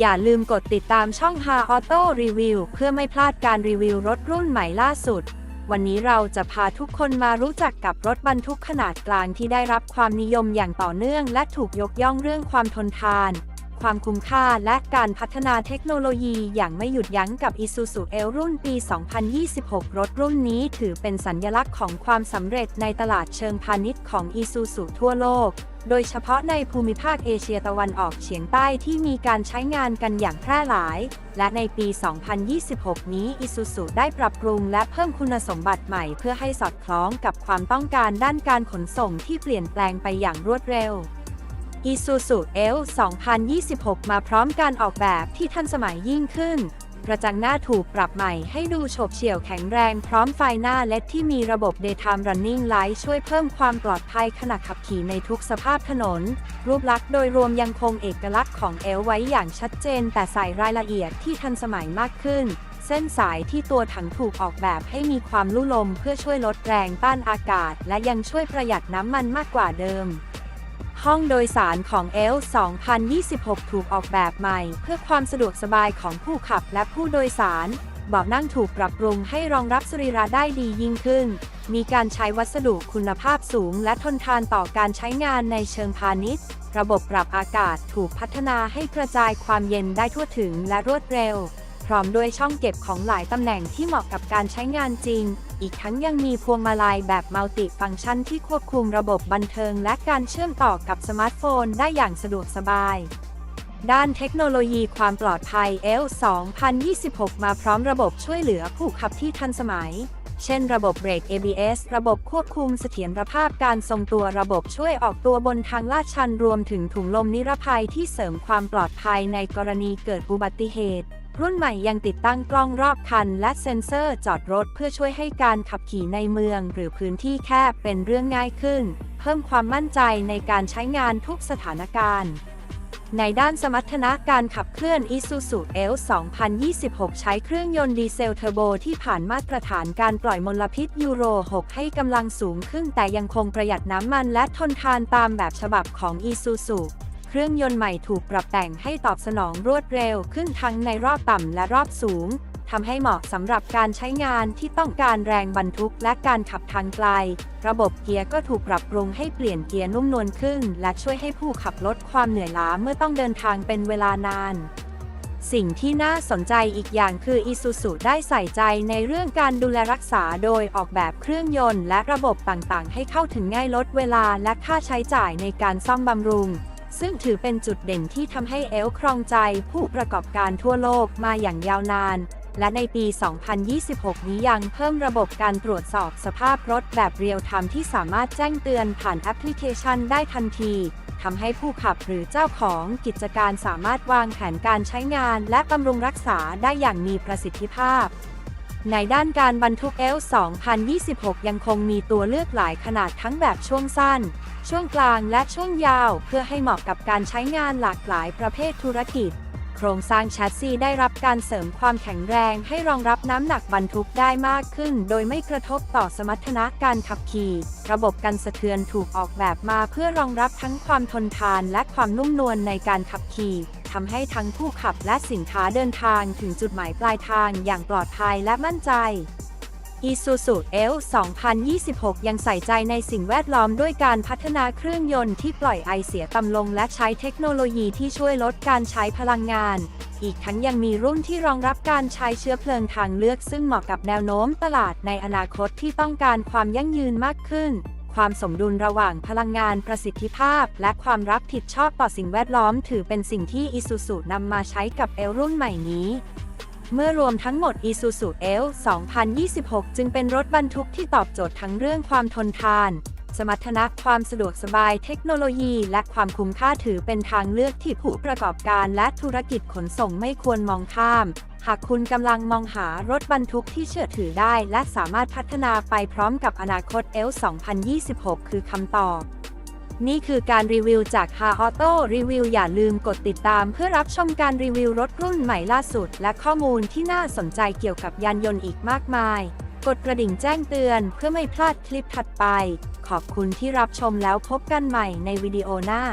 อย่าลืมกดติดตามช่อง h a Auto Review เพื่อไม่พลาดการรีวิวรถรุ่นใหม่ล่าสุด วันนี้เราจะพาทุกคนมารู้จักกับรถบรรทุกขนาดกลางที่ได้รับความนิยมอย่างต่อเนื่อง และถูกยกย่องเรื่องความทนทาน ความคุ้มค่าและการพัฒนาเทคโนโลยีอย่างไม่หยุดยั้งกับ Isuzu L รุ่นปี 2026 รถรุ่นนี้ถือเป็นสัญญลักษณ์ของความสำเร็จในตลาดเชิงพาณิชย์ของ Isuzu ทั่วโลก โดยเฉพาะในภูมิภาคเอเชียตะวันออกเฉียงใต้ที่มีการใช้งานกันอย่างแพร่หลาย และในปี 2026 นี้ Isuzu ได้ปรับปรุงและเพิ่มคุณสมบัติใหม่เพื่อให้สอดคล้องกับความต้องการด้านการขนส่งที่เปลี่ยนแปลงไปอย่างรวดเร็ว Isuzu L 2026 มาพร้อมการออกแบบที่ทันสมัยยิ่งขึ้น กระจังหน้าถูกปรับใหม่ให้ดูโฉบเฉี่ยวแข็งแรงพร้อมไฟหน้า LED ที่มีระบบ Daytime Running Light ช่วยเพิ่มความปลอดภัยขณะขับขี่ในทุกสภาพถนน รูปลักษณ์โดยรวมยังคงเอกลักษณ์ของ L ไว้อย่างชัดเจน แต่ใส่รายละเอียดที่ทันสมัยมากขึ้น เส้นสายที่ตัวถังถูกออกแบบให้มีความลู่ลม เพื่อช่วยลดแรงต้านอากาศ และยังช่วยประหยัดน้ำมันมากกว่าเดิม ห้องโดยสารของ L 2026 ถูกออกแบบใหม่ เพื่อความสะดวกสบายของผู้ขับและผู้โดยสารเบาะนั่งถูกปรับปรุงให้รองรับสรีระได้ดียิ่งขึ้น มีการใช้วัสดุคุณภาพสูง และทนทานต่อการใช้งานในเชิงพาณิชย์ ระบบปรับอากาศถูกพัฒนาให้กระจายความเย็นได้ทั่วถึงและรวดเร็ว พร้อมด้วยช่องเก็บของหลายตำแหน่งที่เหมาะกับการใช้งานจริง อีกทั้งยังมีพวงมาลัยแบบมัลติฟังก์ชันที่ควบคุมระบบบันเทิงและการเชื่อมต่อกับสมาร์ทโฟนได้อย่างสะดวกสบาย ด้านเทคโนโลยีความปลอดภัย L 2026 มาพร้อมระบบช่วยเหลือผู้ขับที่ทันสมัย เช่นระบบเบรก ABS ระบบควบคุมเสถียรภาพการทรงตัวระบบช่วยออกตัวบนทางลาดชันรวมถึงถุงลมนิรภัยที่เสริมความปลอดภัยในกรณีเกิดอุบัติเหตุรุ่นใหม่ยังติดตั้งกล้องรอบคัน และเซ็นเซอร์จอดรถเพื่อช่วยให้การขับขี่ในเมือง หรือพื้นที่แคบเป็นเรื่องง่ายขึ้น เพิ่มความมั่นใจในการใช้งานทุกสถานการณ์ ในด้านสมรรถนะการขับเคลื่อน Isuzu L 2026 ใช้เครื่องยนต์ดีเซลเทอร์โบที่ผ่านมาตรฐานการปล่อยมลพิษยูโร 6 ให้กำลังสูงขึ้นแต่ยังคงประหยัดน้ำมันและทนทานตามแบบฉบับของ Isuzu เครื่องยนต์ใหม่ถูกปรับแต่งให้ตอบสนองรวดเร็วขึ้นทั้งในรอบต่ำและรอบสูง ทำให้เหมาะสำหรับการใช้งานที่ต้องการแรงบรรทุกและการขับทางไกล ระบบเกียร์ก็ถูกปรับปรุงให้เปลี่ยนเกียร์นุ่มนวลขึ้น และช่วยให้ผู้ขับลดความเหนื่อยล้าเมื่อต้องเดินทางเป็นเวลานานสิ่งที่น่าสนใจอีกอย่างคือ Isuzu ได้ใส่ใจในเรื่องการดูแลรักษาโดยออกแบบเครื่องยนต์และระบบต่างๆ ให้เข้าถึงง่ายลดเวลาและค่าใช้จ่ายในการซ่อมบำรุง ซึ่งถือเป็นจุดเด่นที่ทำให้เอลครองใจผู้ประกอบการทั่วโลกมาอย่างยาวนาน และในปี 2026 นี้ยังเพิ่มระบบการตรวจสอบสภาพรถแบบเรียลไทม์ที่สามารถแจ้งเตือนผ่านแอปพลิเคชันได้ทันทีทำให้ผู้ขับหรือเจ้าของกิจการสามารถวางแผนการใช้งาน และบำรุงรักษาได้อย่างมีประสิทธิภาพ ในด้านการบรรทุก L 2026 ยังคงมีตัวเลือกหลายขนาดทั้งแบบช่วงสั้น ช่วงกลางและช่วงยาว เพื่อให้เหมาะกับการใช้งานหลากหลายประเภทธุรกิจ โครงสร้างแชสซีได้รับการเสริมความแข็งแรงให้รองรับน้ำหนักบรรทุกได้มากขึ้น โดยไม่กระทบต่อสมรรถนะการขับขี่ ระบบกันสะเทือนถูกออกแบบมาเพื่อรองรับทั้งความทนทานและความนุ่มนวลในการขับขี่ทำให้ทั้งผู้ขับและสินค้าเดินทางถึงจุดหมายปลายทางอย่างปลอดภัยและมั่นใจ Isuzu L 2026 ยังใส่ใจในสิ่งแวดล้อมด้วยการพัฒนาเครื่องยนต์ที่ปล่อยไอเสียต่ำลงและใช้เทคโนโลยีที่ช่วยลดการใช้พลังงาน อีกทั้งยังมีรุ่นที่รองรับการใช้เชื้อเพลิงทางเลือกซึ่งเหมาะกับแนวโน้มตลาดในอนาคตที่ต้องการความยั่งยืนมากขึ้น ความสมดุลระหว่างพลังงานประสิทธิภาพ และความรับผิดชอบต่อสิ่งแวดล้อม ถือเป็นสิ่งที่ Isuzu นำมาใช้กับ L รุ่นใหม่นี้ เมื่อรวมทั้งหมด Isuzu L 2026 จึงเป็นรถบรรทุกที่ตอบโจทย์ทั้งเรื่องความทนทาน สมรรถนะความสะดวกสบายเทคโนโลยี และความคุ้มค่าถือเป็นทางเลือกที่ผู้ประกอบการและธุรกิจขนส่งไม่ควรมองข้าม หากคุณกำลังมองหารถบรรทุกที่เชื่อถือได้ และสามารถพัฒนาไปพร้อมกับอนาคต L 2026 คือคำตอบ นี่คือการรีวิวจาก h a Auto Review อย่าลืมกดติดตามเพื่อรับชมการรีวิวรถรุ่นใหม่ล่าสุด และข้อมูลที่น่าสนใจเกี่ยวกับยานยนต์อีกมากมาย กดกระดิ่งแจ้งเตือนเพื่อไม่พลาดคลิปถัดไป ขอบคุณที่รับชมแล้วพบกันใหม่ในวิดีโอหน้า